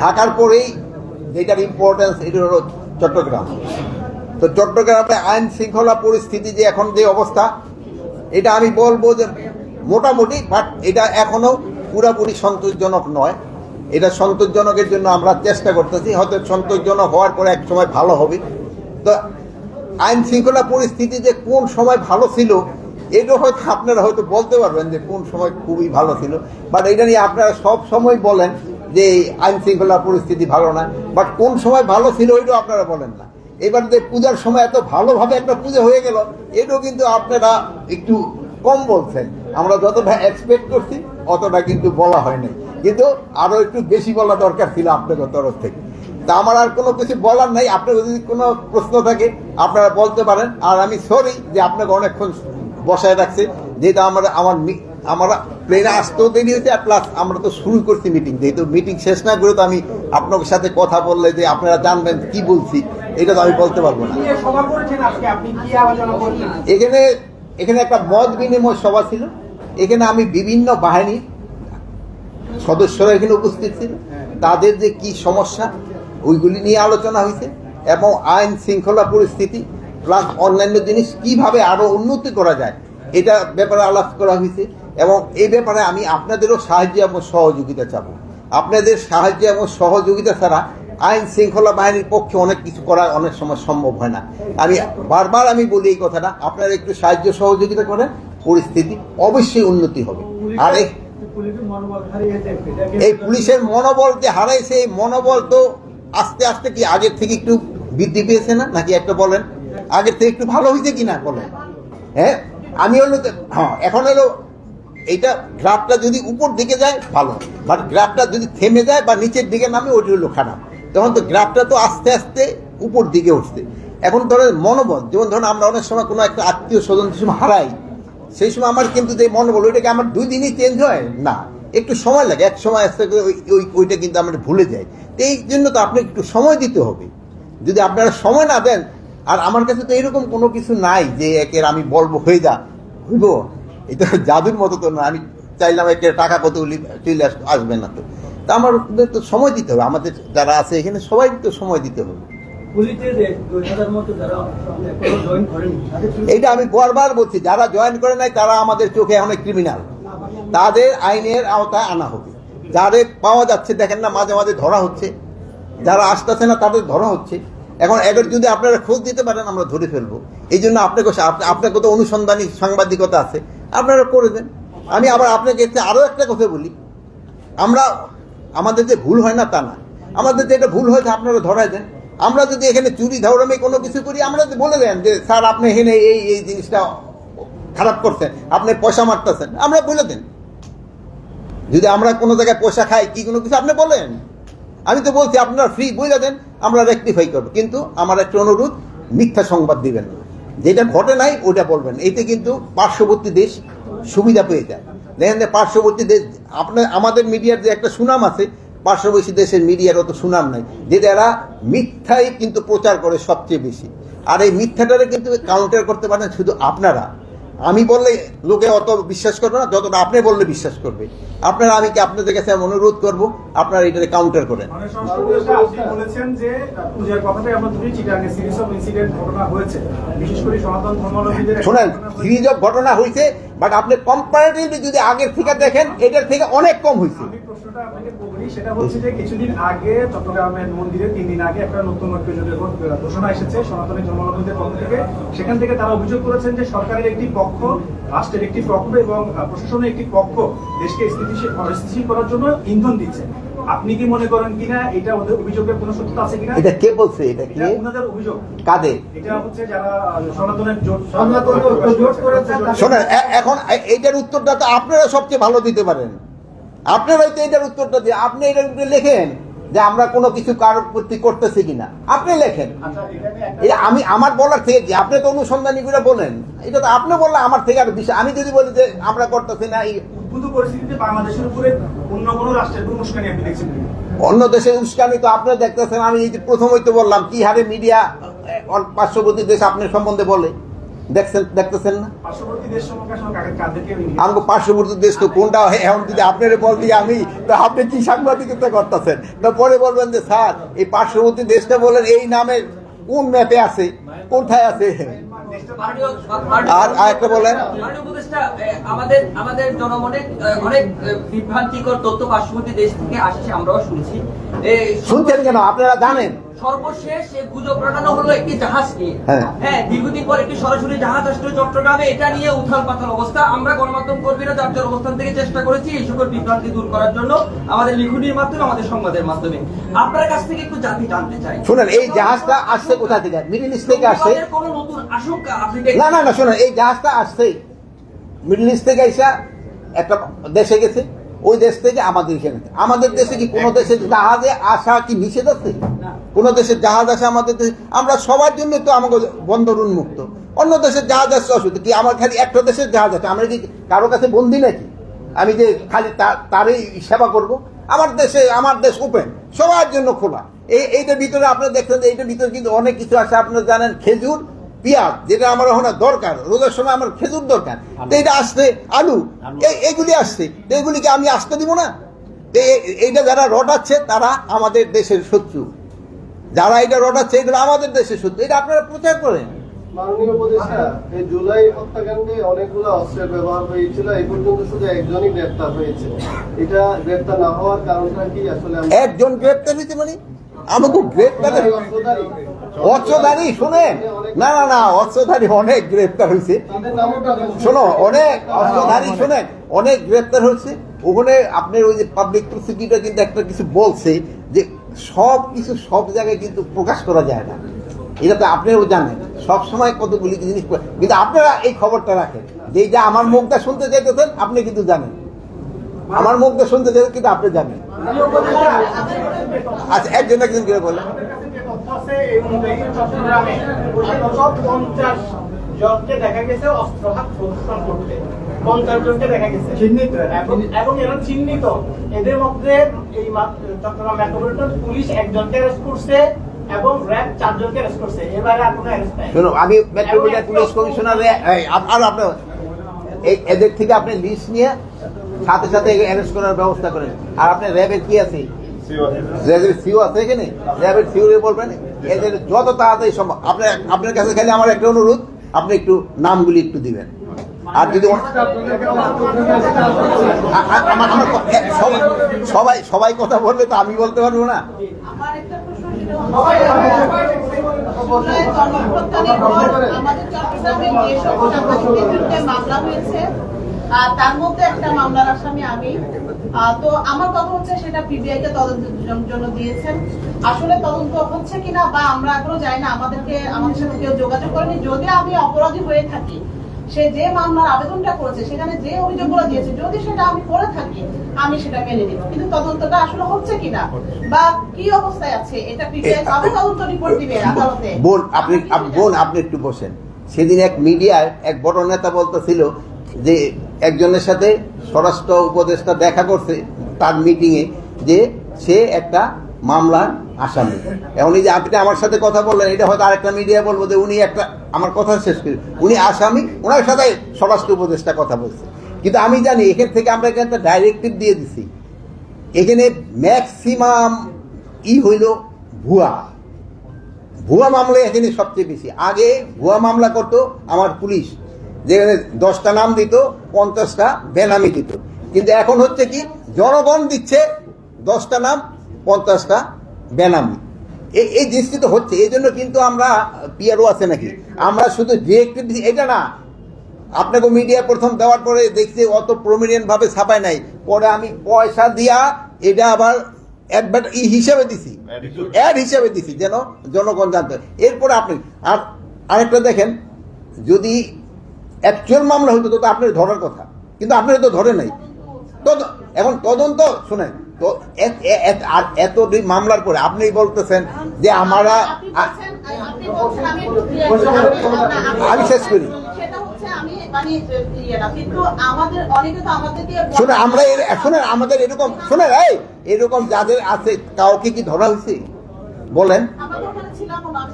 ঢাকার পরেই যেটার ইম্পর্টেন্স এটা হলো চট্টগ্রাম। তো চট্টগ্রামে আইন শৃঙ্খলা পরিস্থিতি যে এখন যে অবস্থা, এটা আমি বলব যে মোটামুটি বাট এটা এখনও পুরাপুরি সন্তোষজনক নয়। এটা সন্তোষজনকের জন্য আমরা চেষ্টা করতেছি, হয়তো সন্তোষজনক হওয়ার পরে এক সময় ভালো হবে। তো আইন শৃঙ্খলা পরিস্থিতি যে কোন সময় ভালো ছিল, এটা হয়তো আপনারা হয়তো বলতে পারবেন যে কোন সময় খুবই ভালো ছিল। বাট এটা নিয়ে আপনারা সব সময় বলেন যে আইন শৃঙ্খলা পরিস্থিতি ভালো না বাট কোন সময় ভালো ছিল ওইটাও আপনারা বলেন না। এবার যে পূজার সময় এত ভালোভাবে একটা পুজো হয়ে গেল, এটাও কিন্তু আপনারা একটু কম বলছেন। আমরা যতটা এক্সপেক্ট করছি, অতটা কিন্তু বলা হয়নি কিন্তু আরও একটু বেশি বলা দরকার ছিল আপনাদের তরফ থেকে। তা আমার আর কোনো কিছু বলার নাই। আপনার যদি কোনো প্রশ্ন থাকে, আপনারা বলতে পারেন। আর আমি সরি যে আপনাকে অনেকক্ষণ বসায় রাখছি। যেহেতু আমার আমার আমরা প্লেনে আসতেও দেরি হয়েছে আর প্লাস আমরা তো শুরু করছি মিটিং যেহেতু মিটিং শেষ না করে তো আমি আপনার সাথে কথা বললে যে আপনারা জানবেন কি বলছি এটা তো আমি বলতে পারব না। এখানে এখানে একটা মত বিনিময় সভা ছিল। এখানে আমি বিভিন্ন বাহিনীর সদস্যরা এখানে উপস্থিত ছিল। তাদের যে কি সমস্যা ওইগুলি নিয়ে আলোচনা হয়েছে এবং আইন শৃঙ্খলা পরিস্থিতি প্লাস অন্যান্য জিনিস কীভাবে আরও উন্নতি করা যায় এটা ব্যাপারে আলাপ করা হয়েছে। এবং এই ব্যাপারে আমি আপনাদেরও সাহায্য এবং সহযোগিতা চাবো। আপনাদের সাহায্য এবং সহযোগিতা ছাড়া আইন শৃঙ্খলা বাহিনীর পক্ষে অনেক কিছু করা অনেক সময় সম্ভব হয় না। আমি বারবার আমি বলি এই কথাটা, আপনারা একটু সাহায্য সহযোগিতা করেন, পরিস্থিতি অবশ্যই উন্নতি হবে। আর এই পুলিশের মনোবল যে হারাইছে, এই মনোবল তো আস্তে আস্তে কি আগের থেকে একটু বৃদ্ধি পেয়েছে না? নাকি একটা বলেন? আগের থেকে একটু ভালো হয়েছে কি না বলেন? হ্যাঁ আমি হলো হ্যাঁ এখন হলো এইটা গ্রাফটা যদি উপর দিকে যায়, ভালো। বাট গ্রাফটা যদি থেমে যায় বা নিচের দিকে নামে ওটি হলো খারাপ। তখন তো গ্রাফটা তো আস্তে আস্তে উপর দিকে উঠছে। এখন ধরেন মনোবল, যেমন ধরুন আমরা অনেক সময় কোনো একটা আত্মীয় স্বজন সময় হারাই, সেই সময় আমার কিন্তু যে মনোবল ওইটাকে আমার দুই দিনই চেঞ্জ হয়? না। একটু সময় লাগে, এক সময় আস্তে ওই ওইটা কিন্তু আমরা ভুলে যাই তো এই জন্য তো আপনাকে একটু সময় দিতে হবে। যদি আপনারা সময় না দেন, আর আমার কাছে তো এরকম কোনো কিছু নাই যে একের আমি বলব, হয়ে যা হইব। এটা জাদুর মতো তো না আমি চাইলাম একে টাকা কত চলে আস- আসবে না তো। তা আমার তো সময় দিতে হবে আমাদের যারা আছে এখানে সবাই তো সময় দিতে হবে। এইটা আমি বারবার বলছি যারা জয়েন করে নাই তারা আমাদের চোখে অনেক ক্রিমিনাল তাদের আইনের আওতায় আনা হবে। যাদের পাওয়া যাচ্ছে দেখেন না মাঝে মাঝে ধরা হচ্ছে। যারা আসতেছে না তাদের ধরা হচ্ছে। এখন এবার যদি আপনারা খোঁজ দিতে পারেন আমরা ধরে ফেলব। এই জন্য আপনাকে আপ- আপনাকে তো অনুসন্ধানী সাংবাদিকতা আছে আপনারা করে দেন। আমি আবার আপনাকে এতে আরও একটা কথা বলি। আমরা, আমাদের যে ভুল হয় না তা না আমাদের যে এটা ভুল হয়েছে আপনারা ধরাই দেন। আমরা যদি এখানে চুরি ধরামে কোনো কিছু করি, আমরা বলে দেন যে, স্যার, আপনি এখানে এই এই জিনিসটা খারাপ করছেন, আপনি পয়সা মারতেছেন, আমরা বলে দেন। যদি আমরা কোনো জায়গায় পয়সা খাই, কি কোনো কিছু, আপনি বলেন। আমি তো বলছি, আপনারা ফ্রি বলে দেন, আমরা রেকটিফাই করব। কিন্তু আমার একটা অনুরোধ, মিথ্যা সংবাদ দিবেন না। যেটা ঘটে নাই ওটা বলবেন। এতে কিন্তু পার্শ্ববর্তী দেশ সুবিধা পেয়ে যায়। দেখেন যে পার্শ্ববর্তী দেশ, আপনার, আমাদের মিডিয়ার যে একটা সুনাম আছে, পার্শ্ববর্তী দেশের মিডিয়ার অত সুনাম নাই যেটা এরা মিথ্যাই কিন্তু প্রচার করে সবচেয়ে বেশি। আর এই মিথ্যাটারে কিন্তু কাউন্টার করতে পারেন শুধু আপনারা। আমি বললে লোকে অত বিশ্বাস করবে না যতটা আপনি বললে বিশ্বাস করবে। আপনারা আমি কি আপনাদের কাছে আমি অনুরোধ করব আপনারা এটাকে কাউন্টার করেন। মানে বলেছেন যে পূজার কথাটাই আমরা ধরি চিটাঙ্গে সিরিজ অফ ইনসিডেন্ট ঘটনা হয়েছে। বিশেষ করে সনাতন ধর্মাবলম্বীদের শোনেন। সিরিজ অফ ঘটনা হয়েছে বাট আপনি কম্পারেটিভলি যদি আগের থেকে দেখেন, এটার থেকে অনেক কম হয়েছে। আগে চট্টগ্রামের মন্দিরে আগে একটা নতুন এসেছে পক্ষ থেকে। সেখান থেকে তারা অভিযোগ করেছেন যে সরকারের একটি একটি এবং প্রশাসনের একটি পক্ষ দেশকে স্থিতিশীল করার জন্য ইন্ধন দিচ্ছে। আপনি কি মনে করেন কিনা? এটা ওদের অভিযোগের কোনো সত্যতা আছে কিনা? এটা কে বলছে? এটা কি? ওনাদের অভিযোগ। কাদের? এটা হচ্ছে যারা সনাতনের জোট সনাতন জোট তাদের- শোনেন এখন এ- এইটার উত্তরটা তো আপনারা সবচেয়ে ভালো দিতে পারেন। আপনারাই তো এটার উত্তরটা দিয়ে আপনি এটার উপরে লেখেন যে আমরা কোনো কিছু কারোর প্রতি করতেছি কিনা। আপনি লেখেন। আচ্ছা এটা আমি আমার বলার থেকে কি আপনি তো অনুসন্ধানী করে বলেন। এটা তো আপনি বললে আমার থেকে আর বিষয় আমি যদি বলি যে আমরা করতেছি না এই উদ্ভূত পরিস্থিতিতে বাংলাদেশের উপরে অন্য কোনো রাষ্ট্রের কোনো উস্কানি আপনি দেখছেন অন্য দেশের উস্কানি তো আপনারা দেখতেছেন আমি এই যে প্রথমই তো বললাম কি হারে মিডিয়া পার্শ্ববর্তী দেশ আপনার সম্বন্ধে বলে? দেখছেন দেখতেছেন না? আমাকে পার্শ্ববর্তী দেশ তো কোনটা এখন যদি আপনার বল দিয়ে আমি তো আপনি কি সাংবাদিকতা করতেছেন? তো পরে বলবেন যে স্যার এই পার্শ্ববর্তী দেশটা বলেন এই নামের কোন ম্যাপে আছে? কোথায় আছে? আর আরেকটা বলেন। আমাদের আমাদের জনমনে অনেক বিভ্রান্তিকর তথ্য পার্শ্ববর্তী দেশ থেকে আসছে আমরাও শুনছি। শুনছেন কেন? আপনারা জানেন। সর্বশেষ গুজব রটানো হলো একটি জাহাজ নিয়ে। হ্যাঁ। হ্যাঁ দীর্ঘদিন পর একটি সরাসরি জাহাজ আসলো চট্টগ্রামে। এটা নিয়ে উথাল পাথাল অবস্থা। আমরা গণমাধ্যম কর্মীরা যার যার অবস্থান থেকে চেষ্টা করেছি এই সকল বিভ্রান্তি দূর করার জন্য আমাদের লিখনির মাধ্যমে আমাদের সংবাদের মাধ্যমে। আপনার কাছ থেকে একটু জাতি জানতে চাই। শুনেন এই জাহাজটা আসছে কোথা থেকে? মিডিল ইস্ট থেকে আসছে। কোনো নতুন আশঙ্কা আপনি না না না শোনেন এই জাহাজটা আসছে। মিডল ইস্ট থেকে এসে একটা দেশে গেছে। ওই দেশ থেকে আমাদের এখানে। আমাদের দেশে কি কোনো দেশের জাহাজে আসা কি নিষেধ আছে? কোনো দেশের জাহাজ আসা আমাদের দেশে আমরা সবার জন্য তো আমাকে বন্দর উন্মুক্ত। অন্য দেশের জাহাজ আসছে অসুবিধা কি? আমার খালি একটা দেশের জাহাজ আছে। আমরা কি কারও কাছে বন্দি নাকি? আমি যে খালি তারই সেবা করব? আমার দেশে আমার দেশ ওপেন সবার জন্য খোলা। এই এইটার ভিতরে আপনারা দেখছেন যে এইটার ভিতরে কিন্তু অনেক কিছু আছে। আপনারা জানেন খেজুর পেঁয়াজ যেটা আমার ওখানে দরকার। রোজার সময় আমার খেজুর দরকার। তো এটা আসছে আলু। এই- এইগুলি আসছে। তো এগুলিকে আমি আসতে দিব না? এইটা যারা রটাচ্ছে তারা আমাদের দেশের শত্রু। যারা এটা রটাচ্ছে এগুলো আমাদের দেশে শত্রু এটা আপনারা প্রচার করেন। মাননীয় উপদেষ্টা এই জুলাই হত্যাকাণ্ডে অনেকগুলো অস্ত্রের ব্যবহার হয়েছিল এই পর্যন্ত শুধু একজনই গ্রেপ্তার হয়েছে। এটা গ্রেপ্তার না হওয়ার কারণটা কি আসলে একজন গ্রেপ্তার হয়েছে মানে? আমাকে গ্রেপ্তার অস্ত্রধারী। অস্ত্রধারী শোনেন। না না না অস্ত্রধারী অনেক গ্রেপ্তার হয়েছে। শোনো অনেক অস্ত্রধারী শোনেন অনেক গ্রেপ্তার হয়েছে। ওখানে আপনার ওই যে পাবলিক প্রসিকিউটর কিন্তু একটা কিছু বলছে যে সব কিছু সব জায়গায় কিন্তু প্রকাশ করা যায় না। এটা তো আপনিও জানেন। সব সময় কতগুলি জিনিস কিন্তু আপনারা এই খবরটা রাখেন। যে যা আমার মুখটা শুনতে চাইতেছেন, আপনি কিন্তু জানেন। আমার মুখটা শুনতে চাইতেন কিন্তু আপনি জানেন। আচ্ছা একজন একজন করে বলেন। দেখা গেছে অস্ত্রহাত প্রদর্শন করতে। পঞ্চাশ জনকে দেখা গেছে? চিহ্নিত। এবং এবং এরা চিহ্নিত। এদের মধ্যে এই চট্টগ্রাম মেট্রোপলিটন পুলিশ একজনকে অ্যারেস্ট করছে এবং র্যাব চারজনকে অ্যারেস্ট করছে। এবারে আর অ্যারেস্ট নাই। শুনুন আমি মেট্রোপলিটন পুলিশ কমিশনারে আর আপনার এই এদের থেকে আপনি লিস্ট নিয়ে সাথে সাথে অ্যারেস্ট করার ব্যবস্থা করেন। আর আপনার র্যাবের কি আছে? র্যাবের সিও আছে এখানে? র্যাবের বলবেন? এদের যত তাড়াতাড়ি সম্ভব আপনার আপনার কাছে খালি আমার একটা অনুরোধ আপনি একটু নামগুলি একটু দিবেন। আর যদি এ, সবাই সবাই কথা বললে তো আমি বলতে পারব না। তার মধ্যে একটা মামলার আসামি আমি তো আমার কথা হচ্ছে সেটা পিবিআই কে তদন্তের জন্য দিয়েছেন আসলে তদন্ত হচ্ছে কিনা বা আমরা এখনও জানি না আমাদেরকে আমাদের সাথে কেউ যোগাযোগ করেনি। যদি আমি অপরাধী হয়ে থাকি সে যে মামলার আবেদনটা করেছে সেখানে যে অভিযোগগুলো দিয়েছে যদি সেটা আমি করে থাকি আমি সেটা মেনে নিব। কিন্তু তদন্তটা আসলে হচ্ছে কিনা বা কি অবস্থায় আছে এটা পিবিআই কবে তদন্ত রিপোর্ট দিবে আদালতে? বোন আপনি বোন আপনি একটু বসেন। সেদিন এক মিডিয়ায় এক বড় নেতা বলতেছিল যে একজনের সাথে স্বরাষ্ট্র উপদেষ্টা দেখা করছে তার মিটিংয়ে যে সে একটা মামলার আসামি। এখন এই যে আপনি আমার সাথে কথা বললেন, এটা হয়তো আরেকটা মিডিয়া বলব যে উনি একটা, আমার কথা শেষ করি, উনি আসামি, ওনার সাথে স্বরাষ্ট্র উপদেষ্টা কথা বলছে। কিন্তু আমি জানি, এখান থেকে আমরা এখানে একটা ডাইরেক্টিভ দিয়ে দিছি। এখানে ম্যাক্সিমাম ই হইল ভুয়া। ভুয়া মামলা এখানে সবচেয়ে বেশি। আগে ভুয়া মামলা করতো আমার পুলিশ, যেখানে দশটা নাম দিত, পঞ্চাশটা বেনামি দিত। কিন্তু এখন হচ্ছে কি, জনগণ দিচ্ছে দশটা নাম পঞ্চাশটা বেনামি। এই এই জিনিসটি তো হচ্ছে এই জন্য কিন্তু আমরা পিআরও আছে নাকি? আমরা শুধু ডিরেক্টিভ এটা না আপনাকে মিডিয়া প্রথম দেওয়ার পরে দেখছি অত প্রমিনেন্ট ভাবে ছাপায় নাই। পরে আমি পয়সা দিয়া এটা আবার অ্যাডভার্ট ই হিসাবে দিছি। অ্যাড হিসাবে দিছি যেন জনগণ জানতে এরপরে আপনি আর আরেকটা দেখেন যদি অ্যাকচুয়াল মামলা হতো তো আপনার ধরার কথা। কিন্তু আপনার তো ধরে নাই। তদ- এখন তদন্ত শুনেন তো এত- এ- আর এত দি- মামলার পরে আপনি বলতেছেন যে আমরা আমি শেষ করি। শুনে আমরা শুনেন আমাদের এরকম শোনেন এই, এরকম যাদের আছে, কাউকে কি ধরা হয়েছে? বলেন।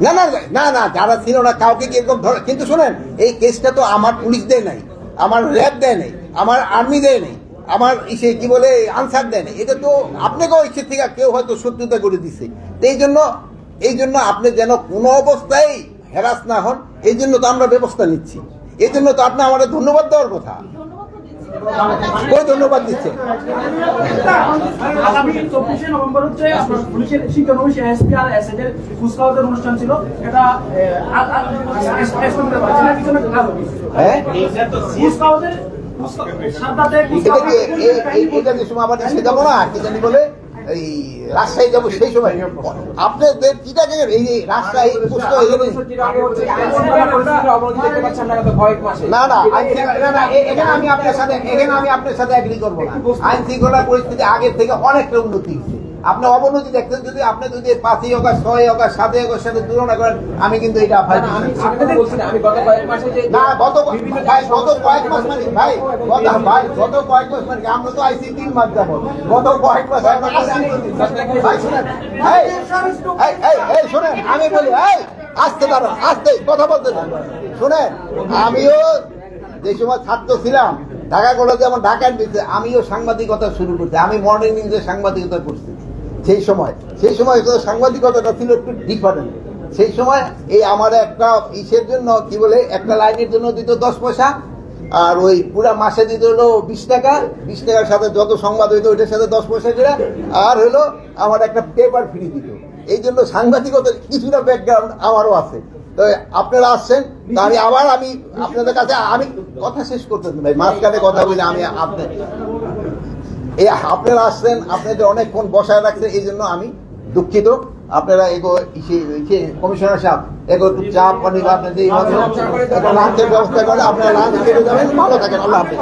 না না না না, যারা ছিল না, কাউকে কি এরকম ধরে কিন্তু শোনেন, এই কেসটা তো আমার পুলিশ দেয় নাই, আমার র্যাব দেয় নাই, আমার আর্মি দেয় নাই। আমার ইসে কি বলে আনসার দেয় নাই এটা তো আপনাকেও ইচ্ছে থেকে কেউ হয়তো শত্রুতা করে তো এই জন্য এই জন্য আপনি যেন কোনো অবস্থায় হেরাস না হন এই জন্য তো আমরা ব্যবস্থা নিচ্ছি এই জন্য তো আপনি আমাদের ধন্যবাদ দেওয়ার কথা দিচ্ছি কই ধন্যবাদ দিচ্ছে আগামী চব্বিশে নভেম্বর হচ্ছে পুলিশের শিক্ষা এর অনুষ্ঠান ছিল এটা হ্যাঁ এটা কি এই এই এটা যে সময় আবার যাব না কি জানি বলে এই রাজশাহী যাব সেই সময় আপনাদের চিটাকে এই রাজশাহী না না না, না, এখানে আমি আপনার সাথে এখানে আমি আপনার সাথে এগ্রি করব না আইন শৃঙ্খলার পরিস্থিতি আগের থেকে অনেকটা উন্নতি হচ্ছে আপনি অবনতি দেখছেন যদি আপনি যদি পাঁচই অগাস্ট ছয় অগাস্ট সাতই অগাস্ট সাথে তুলনা করেন আমি কিন্তু এটা না, আমি গত ভাই গত কয়েক মাস মানে ভাই গত ভাই গত কয়েক মাস মানে? আমরা তো আইসি তিন মাস যাব গত কয়েক মাস আমরা ভাই শুনেন। শুনেন আমি বলি এই আসতে পারো আসতে কথা বলতে। শুনেন আমিও যে সময় ছাত্র ছিলাম ঢাকা কলেজে যেমন ঢাকার বিরুদ্ধে আমিও সাংবাদিকতা শুরু করছি। আমি মর্নিং নিউজে সাংবাদিকতা করছি। সেই সময় সেই সময় তো সাংবাদিকতাটা ছিল একটু ডিফারেন্ট সেই সময় এই আমার একটা ইসের জন্য, কি বলে, একটা লাইনের জন্য দিত দশ পয়সা, আর ওই পুরা মাসে দিত হলো বিশ টাকা, বিশ টাকার সাথে যত সংবাদ হইতো ওইটার সাথে দশ পয়সা করে, আর হলো আমার একটা পেপার ফ্রি দিত। এই জন্য সাংবাদিকতার কিছুটা ব্যাকগ্রাউন্ড আমারও আছে। তো আপনারা আসছেন, তো আমি আবার আমি আপনাদের কাছে, আমি কথা শেষ করতে ভাই, মাঝখানে কথা বলে আমি আপনার এই আপনারা আসলেন আপনাদের অনেকক্ষণ বসায় রাখছে এই জন্য আমি দুঃখিত। আপনারা এগো কমিশনার সাহেব এগো একটু চা পানি আপনাদের এই লাঞ্চের ব্যবস্থা করে আপনারা লাঞ্চ খেতে যাবেন ভালো থাকেন আল্লাহ হাফিজ।